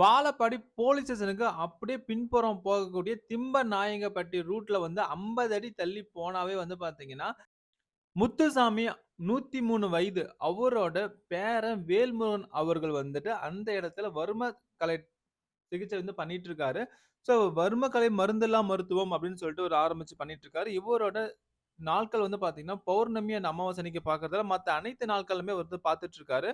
Vazhapadi police ஸ்டேஷனுக்கு அப்படியே பின்புறம் போகக்கூடிய திம்ப நாயங்கப்பட்டி ரூட்ல வந்து 50 அடி தள்ளி போனாவே வந்து பாத்தீங்கன்னா முத்துசாமி 103 வயது. அவரோட பேரன் வேல்முருகன் அவர்கள் வந்துட்டு அந்த இடத்துல வர்ம கலை சிகிச்சை வந்து பண்ணிட்டு இருக்காரு. ஸோ வர்மக்கலை மருந்தெல்லாம் மருத்துவம் அப்படின்னு சொல்லிட்டு ஒரு ஆரம்பிச்சு பண்ணிட்டு இருக்காரு. இவரோட நாட்கள் வந்து பார்த்தீங்கன்னா, பௌர்ணமி அந்த அமாவாசனைக்கு அன்னைக்கு மற்ற அனைத்து நாட்களுமே வந்து பார்த்துட்டு இருக்காரு.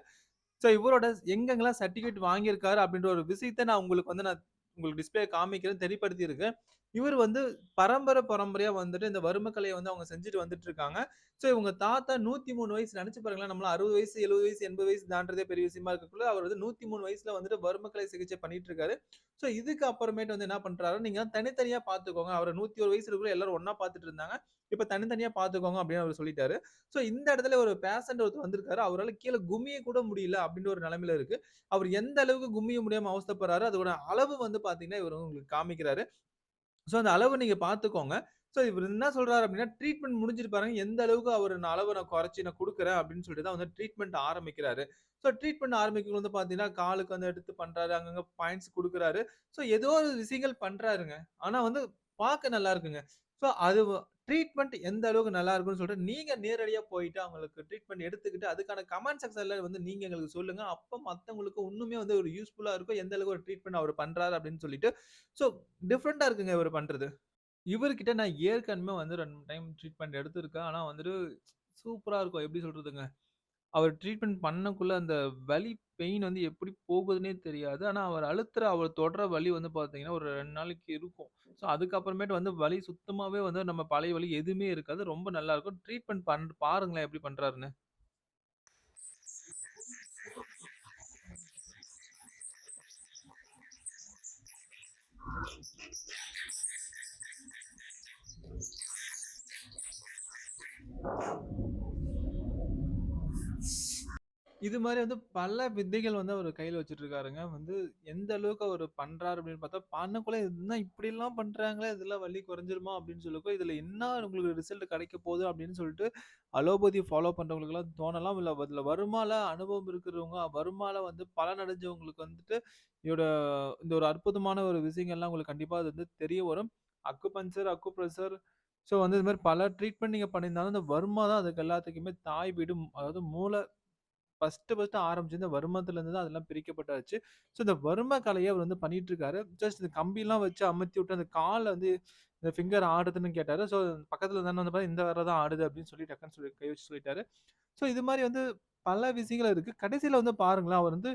ஸோ இவரோட எங்கெங்கலாம் சர்டிஃபிகேட் வாங்கியிருக்காரு அப்படின்ற ஒரு விஷயத்த நான் உங்களுக்கு வந்து நான் உங்களுக்கு டிஸ்ப்ளே காமிக்கிறேன், தெரியப்படுத்தியிருக்கேன். இவர் வந்து பரம்பரை பரம்பரையா வந்துட்டு இந்த வறுமக்கலையை வந்து அவங்க செஞ்சுட்டு வந்துட்டு இருக்காங்க. ஸோ இவங்க தாத்தா 103 வயசு நெனச்சு பாருங்களேன். நம்மலாம் 60 வயசு, 70 வயசு, 80 வயசு தாண்டதே பெரிய விஷயமா இருக்கக்குள்ள, அவர் வந்து 103 வயசுல வந்துட்டு வர்மக்கலை சிகிச்சை பண்ணிட்டு இருக்காரு. ஸோ இதுக்கு அப்புறமேட்டு வந்து என்ன பண்றாரு, நீங்க தனித்தனியா பார்த்துக்கோங்க. அவர 101 வயசு இருக்கிற எல்லாரும் ஒன்றா பார்த்துட்டு இருந்தாங்க. இப்ப தனித்தனியா பார்த்துக்கோங்க அப்படின்னு அவர் சொல்லிட்டாரு. ஸோ இந்த இடத்துல ஒரு பேஷண்ட் ஒருத்தர் வந்திருக்காரு. அவரால கீழே குமிய கூட முடியல அப்படின்ற ஒரு நிலைமையில இருக்கு. அவர் எந்த அளவுக்கு குமிய முடியாம அவஸ்தைப்படுறாரு, அதோட அளவு வந்து பார்த்தீங்கன்னா, இவரு உங்களுக்கு காமிக்கிறாரு. ஸோ அந்த அளவு நீங்க பார்த்துக்கோங்க. ஸோ இவர் என்ன சொல்றாரு அப்படின்னா, ட்ரீட்மெண்ட் முடிஞ்சிருப்பாரு எந்த அளவுக்கு அவர் நான் அளவ நான் குறைச்சி நான் கொடுக்குறேன் அப்படின்னு சொல்லிட்டு தான் வந்து ட்ரீட்மெண்ட் ஆரம்பிக்கிறாரு. ஸோ ட்ரீட்மெண்ட் ஆரம்பிக்கும் வந்து பார்த்தீங்கன்னா, காலுக்கு வந்து எடுத்து பண்றாரு. அங்கங்க பாயிண்ட்ஸ் கொடுக்குறாரு ஸோ ஏதோ ஒரு விஷயங்கள் பண்றாருங்க. ஆனா வந்து பார்க்க நல்லா இருக்குங்க. ஸோ அது ட்ரீட்மெண்ட் எந்த அளவுக்கு நல்லா இருக்குன்னு சொல்லிட்டு நீங்க நேரடியா போயிட்டு அவங்களுக்கு ட்ரீட்மெண்ட் எடுத்துக்கிட்டு, அதுக்கான கமெண்ட் செக்ஷன்ல வந்து நீங்க எங்களுக்கு சொல்லுங்க. அப்போ மற்றவங்களுக்கு ஒன்றுமே வந்து ஒரு யூஸ்ஃபுல்லா இருக்கும். எந்த அளவுக்கு ஒரு ட்ரீட்மெண்ட் அவர் பண்றாரு அப்படின்னு சொல்லிட்டு. ஸோ டிஃப்ரெண்ட்டாக இருக்குங்க இவர் பண்றது. இவர்கிட்ட நான் ஏற்கனவே வந்து 2 டைம் ட்ரீட்மெண்ட் எடுத்திருக்கேன். ஆனா வந்துட்டு சூப்பரா இருக்கும். எப்படி சொல்றதுங்க? அவர் ட்ரீட்மெண்ட் பண்ணக்குள்ள அந்த வலி, பெயின் வந்து எப்படி போகுதுன்னே தெரியாது. ஆனா அவர் அழுத்துற, அவர் தொடுற வலி வந்து பார்த்தீங்கன்னா, ஒரு 2 நாளைக்கு இருக்கும். ஸோ அதுக்கப்புறமேட்டு வந்து வலி சுத்தமாவே வந்து நம்ம பழைய வலி எதுவுமே இருக்காது. ரொம்ப நல்லா இருக்கும். ட்ரீட்மெண்ட் பண் பாருங்களேன் எப்படி பண்றாருன்னு. இது மாதிரி வந்து பல வித்தைகள் வந்து அவர் கையில வச்சுட்டு இருக்காருங்க. வந்து எந்த அளவுக்கு அவர் பண்றாரு அப்படின்னு பார்த்தா, பண்ணக்குள்ள என்ன இப்படிலாம் பண்றாங்களே! இதெல்லாம் வலி குறைஞ்சிருமா? அப்படின்னு சொல்லக்கோ, இதுல என்ன உங்களுக்கு ரிசல்ட் கிடைக்க போகுது அப்படின்னு சொல்லிட்டு, அலோபதி ஃபாலோ பண்றவங்களுக்கெல்லாம் தோணலாம். இல்ல அதுல வருமால அனுபவம் இருக்கிறவங்க, வருமால வந்து பலனடைஞ்சவங்களுக்கு வந்துட்டு, இதோட இந்த ஒரு அற்புதமான ஒரு விஷயங்கள்லாம் உங்களுக்கு கண்டிப்பா அது வந்து தெரிய வரும். அக்குபஞ்சர், அக்குப்ரெஷர் ஸோ வந்து இது மாதிரி பல ட்ரீட்மெண்ட் நீங்கள் பண்ணியிருந்தாலும், இந்த வருமா தான் அதுக்கு எல்லாத்துக்குமே தாய் வீடு. அதாவது மூளை ஃபஸ்ட்டு ஃபஸ்ட்டு ஆரம்பிச்சது இந்த தான் அதெல்லாம் பிரிக்கப்பட்டாச்சு. ஸோ இந்த வர்ம கலையை அவர் வந்து பண்ணிட்டு இருக்காரு. ஜஸ்ட் இந்த கம்பிலாம் வச்சு அமர்த்தி விட்டு அந்த காலை வந்து இந்த ஃபிங்கர் ஆடுதுன்னு கேட்டார் ஸோ பக்கத்தில் தானே வந்து பார்த்தா, இந்த வர தான் ஆடுது அப்படின்னு சொல்லி டக்குன்னு சொல்லி கை வச்சு சொல்லிட்டாரு. ஸோ இது மாதிரி வந்து பல விஷயங்கள் இருக்குது கடைசியில் வந்து பாருங்களேன், அவர் வந்து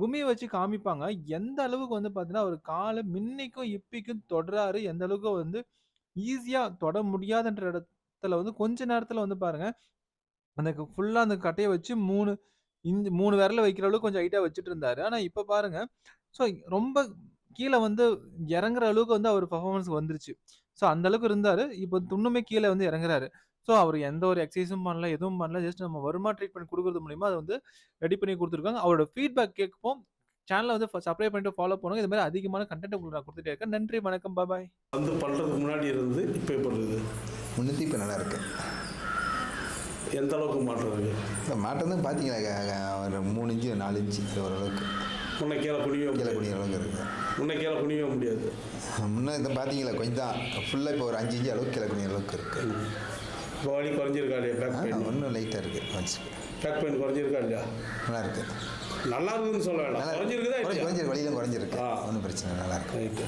கும்மியை வச்சு காமிப்பாங்க. எந்த அளவுக்கு வந்து பார்த்தீங்கன்னா, அவர் காலை மின்னிக்கும், இப்பிக்கும் தொடுறாரு. எந்த அளவுக்கு வந்து ஈஸியாக தொட முடியாதுன்ற இடத்துல வந்து கொஞ்ச நேரத்தில் வந்து பாருங்கள் அந்த ஃபுல்லா அந்த கட்டைய வச்சு 3 இந்த 3 விரல வைக்கிற அளவுக்கு கொஞ்சம் ஹைட்டா வச்சுட்டு இருந்தாரு. ஆனா இப்ப பாருங்க, ஸோ ரொம்ப கீழ வந்து இறங்குற அளவுக்கு வந்து அவர் பெர்ஃபார்மன்ஸ் வந்துருச்சு. ஸோ அந்த அளவுக்கு இருந்தாரு. இப்ப இன்னுமே கீழ வந்து இறங்குறாரு. ஸோ அவரு எந்த ஒரு எக்சர்சைஸும் பண்ணல, எதுவும் பண்ணல. ஜஸ்ட் நம்ம வருமா ட்ரீட்மெண்ட் குடுக்குறது மூலியமா அத வந்து ரெடி பண்ணி குடுத்துருக்காங்க. அவரோட ஃபீட்பேக் கேட்போம். சேனல வந்து ஃப சப்ஸ்கிரைப் பண்ணிட்டு ஃபாலோ பண்ணுங்க. இது மாரி அதிகமான கன்டென்ட் உங்களுக்கு நான் குடுத்துட்டே இருக்கேன். நன்றி, வணக்கம். பாய் பாய். வந்து பண்ணுறதுக்கு முன்னாடி இருந்து இப்போ எப்படி இருக்குது முன்னத்தி இப்போ நல்லா இருக்கு எந்த அளவுக்கு மாற்றம் இருக்குது மாட்டம் தான் பார்த்தீங்களா ஒரு மூணு இன்ச்சு நாலு இன்ச்சு ஓரளவுக்கு முன்ன கீழே குனியவே கீழே குடிய அளவுக்கு இருக்குது முன்ன கீழே குனியவே முடியாது. முன்னே இதை பார்த்தீங்களா கொஞ்சம் தான் ஃபுல்லாக இப்போ ஒரு அஞ்சு இன்ச்சு அளவுக்கு கீழே குடிய அளவுக்கு இருக்குது இப்போ வலி குறைஞ்சிருக்கா இல்லையா பேக் பெயின் ஒன்றும் லைட்டாக இருக்குது கொஞ்சம். பேக் பெயின் குறைஞ்சிருக்கா இல்லையா? நல்லா இருக்குது நல்லா இருக்குதுன்னு சொல்ல வேண்டாம் குறைஞ்சிருக்குதா குறைஞ்சிருக்கு வழியிலும் குறைஞ்சிருக்கு. ஒன்றும் பிரச்சனை நல்லா இருக்கு. ரைட்டு